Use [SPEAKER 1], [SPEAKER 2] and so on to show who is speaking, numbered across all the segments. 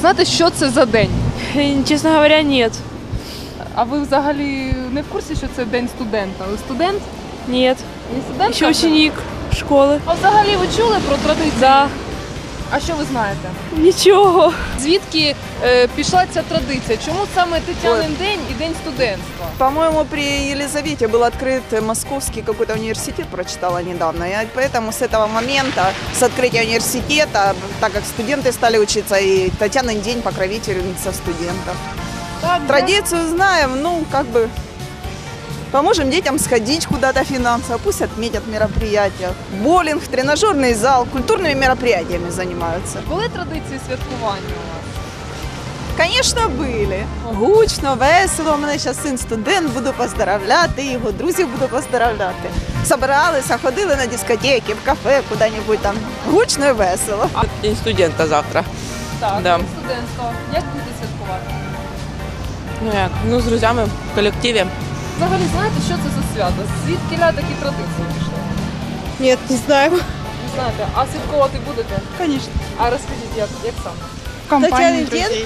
[SPEAKER 1] Знаєте, що це за день?
[SPEAKER 2] Чесно говоря, ні.
[SPEAKER 1] А ви взагалі не в курсі, що це день студента? Ви студент?
[SPEAKER 2] Ні.
[SPEAKER 1] Не студент?
[SPEAKER 2] Ще ученик школи.
[SPEAKER 1] А взагалі ви чули про традиції?
[SPEAKER 2] Да.
[SPEAKER 1] А що ви знаєте?
[SPEAKER 2] Нічого.
[SPEAKER 1] Звідки е, пішла ця традиція? Чому саме Тетянин день і день студентства?
[SPEAKER 3] По-моему, при Елизавете был открыт московский какой-то университет, прочитала недавно. И поэтому с этого момента, с открытия университета, так как студенты стали учиться, и Татьянин день покровительница студентов.
[SPEAKER 1] Так,
[SPEAKER 3] Традицию знаем, ну, как бы поможем детям сходить куда-то финансово, пусть отметят мероприятия. Боулинг, тренажерный зал, культурными мероприятиями занимаются.
[SPEAKER 1] Були традиції святкування у вас?
[SPEAKER 3] Звісно, були. Гучно, весело. У мене зараз син студент, буду поздравляти, його друзів буду поздравляти. Собиралися, ходили на дискотеки, в кафе, куди-небудь там. Гучно і весело.
[SPEAKER 4] День студента завтра.
[SPEAKER 1] Так,
[SPEAKER 4] Да.
[SPEAKER 1] день студентства. Як будете святкувати?
[SPEAKER 4] Ну як? Ну з друзями в колективі.
[SPEAKER 1] Взагалі знаєте, що це за свято? Звідки ля такі традиції пішли?
[SPEAKER 2] Нет, не знаю.
[SPEAKER 1] Не знаєте, а святкувати будете?
[SPEAKER 2] Конечно.
[SPEAKER 1] А розкажіть, як, як саме?
[SPEAKER 2] Компания день?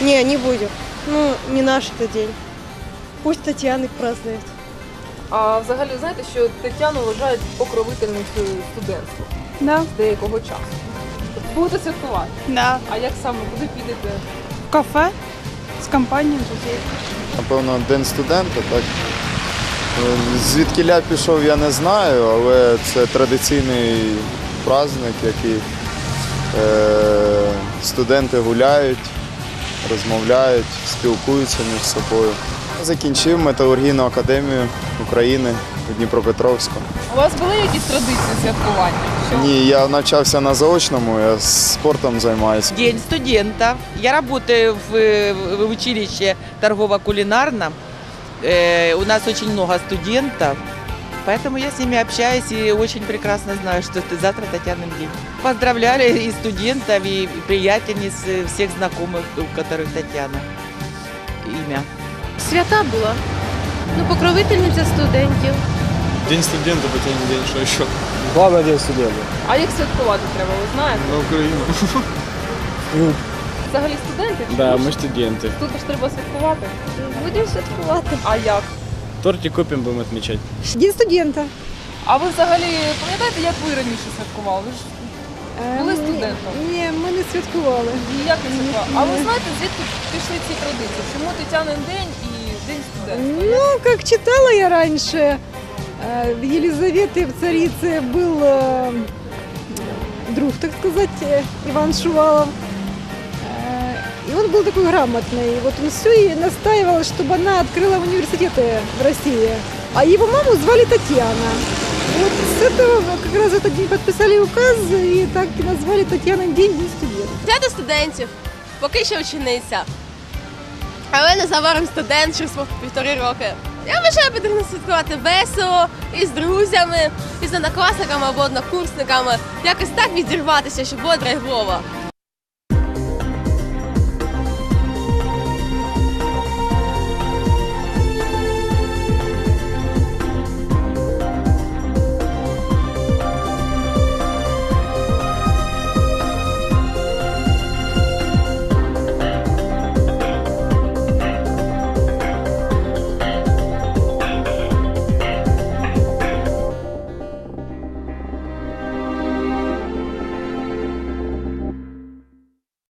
[SPEAKER 2] Не, не будем. Ну, не наш это день. Пусть Татьяны празднует.
[SPEAKER 1] А взагалі знаєте, що Тетяну вважають покровительницею студентства
[SPEAKER 5] Да,
[SPEAKER 1] з деякого часу. Будете святкувати.
[SPEAKER 5] да.
[SPEAKER 1] А як саме куди підете?
[SPEAKER 5] В кафе з компанією друзей.
[SPEAKER 6] Напевно, день студента, так. Е, Звідки ля пішов, я не знаю, але це традиційний праздник, який е, студенти гуляють, розмовляють, спілкуються між собою. Закінчив металургійну академію України у Дніпропетровську.
[SPEAKER 1] У вас були якісь традиції святкування? Що?
[SPEAKER 6] Ні, я навчався на заочному, я спортом займаюся.
[SPEAKER 7] День студента. Я работаю в, в училище торгово-кулинарном. Э, у нас очень много студентов, поэтому я с ними общаюсь и очень прекрасно знаю, что это завтра Татьянин день. Поздравляли и студентов, и приятельниц, и всех знакомых, у которых Татьяна имя.
[SPEAKER 2] Свята була. Ну, покровительниця студентів.
[SPEAKER 8] День студента, Татьянин день, что еще?
[SPEAKER 9] Главный день студента.
[SPEAKER 1] А як святкувати треба, ви знаєте?
[SPEAKER 8] На Украину.
[SPEAKER 1] Взагалі студенти? чи
[SPEAKER 9] Да,
[SPEAKER 1] ні?
[SPEAKER 9] мы студенты.
[SPEAKER 1] Тут ж треба святкувати.
[SPEAKER 2] Будемо святкувати.
[SPEAKER 1] А як?
[SPEAKER 9] Тортик купим, будем отмечать.
[SPEAKER 5] День студента.
[SPEAKER 1] А ви взагалі пам'ятаєте, як ви раніше святкували? Ви ж були студентом?
[SPEAKER 5] Ні, ми не святкували.
[SPEAKER 1] Ніяк не святкували. А ви знаєте, звідки пішли ці традиції? Чому Тетянин день і День студентства?
[SPEAKER 5] Ну, как читала я раньше, э, в Елизаветы, в царице был э, друг, так сказать, э, Иван Шувалов. Э, И он был такой грамотный. Вот он все и настаивал, чтобы она открыла университеты в России. А его маму звали Татьяна. Вот с этого как раз этот день подписали указ и так и назвали Татьянин день, день студента.
[SPEAKER 2] Свято студентів. Поки що учениця. Але незабаром студент через півтори роки. Я вважаю, потрібно святкувати весело, і з друзями, і з однокласниками або однокурсниками. Якось так відірватися, щоб було драйвово.